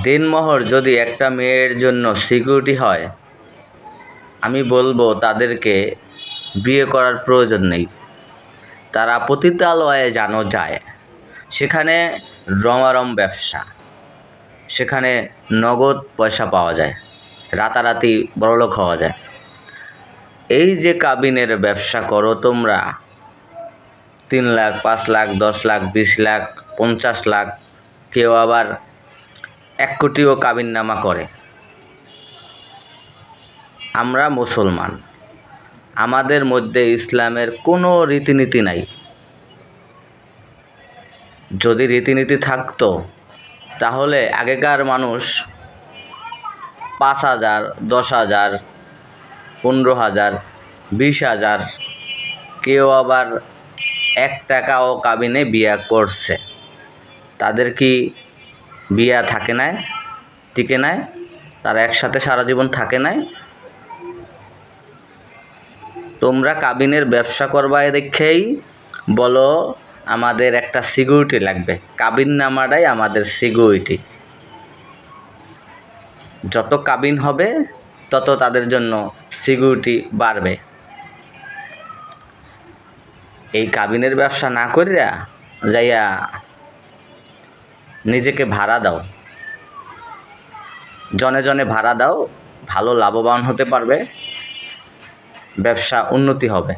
দিনমোহর যদি একটা মেয়ের জন্য সিকিউরিটি হয়, আমি বলব তাদেরকে বিয়ে করার প্রয়োজন নেই। তারা পতিতালয়ে যেন যায়। সেখানে রমারম ব্যবসা। সেখানে নগদ পয়সা পাওয়া যায়। রাতারাতি বড়লোক হওয়া যায়। এই যে কাবিনের ব্যবসা করো তোমরা, তিন লাখ, পাঁচ লাখ, দশ লাখ, বিশ লাখ, পঞ্চাশ লাখ, কেউ আবার এক কোটিও কাবিন নামা করে। আমরা মুসলমান। আমাদের মধ্যে ইসলামের কোনো রীতিনীতি নাই। যদি রীতিনীতি থাকতো, তাহলে আগেকার মানুষ পাঁচ হাজার, দশ হাজার, পনেরো হাজার, বিশ হাজার, কেউ আবার এক টাকাও কাবিনে বিয়া করছে। তাদের কি বিয়া থাকে নাই, টিকে নাই, তারা একসাথে সারা জীবন থাকে নাই। তোমরা কাবিনের ব্যবসা করবায় দেখেই বলো, আমাদের একটা সিকিউরিটি লাগবে। কাবিন নামাটাই আমাদের সিকিউরিটি। যত কাবিন হবে, তত তাদের জন্য সিকিউরিটি বাড়বে। এই কাবিনের ব্যবসা না করিয়া যাইয়া নিজেকে ভাড়া দাও। জনে জনে ভাড়া দাও ভালো লাভবান হতে পারবে ব্যবসা উন্নতি হবে।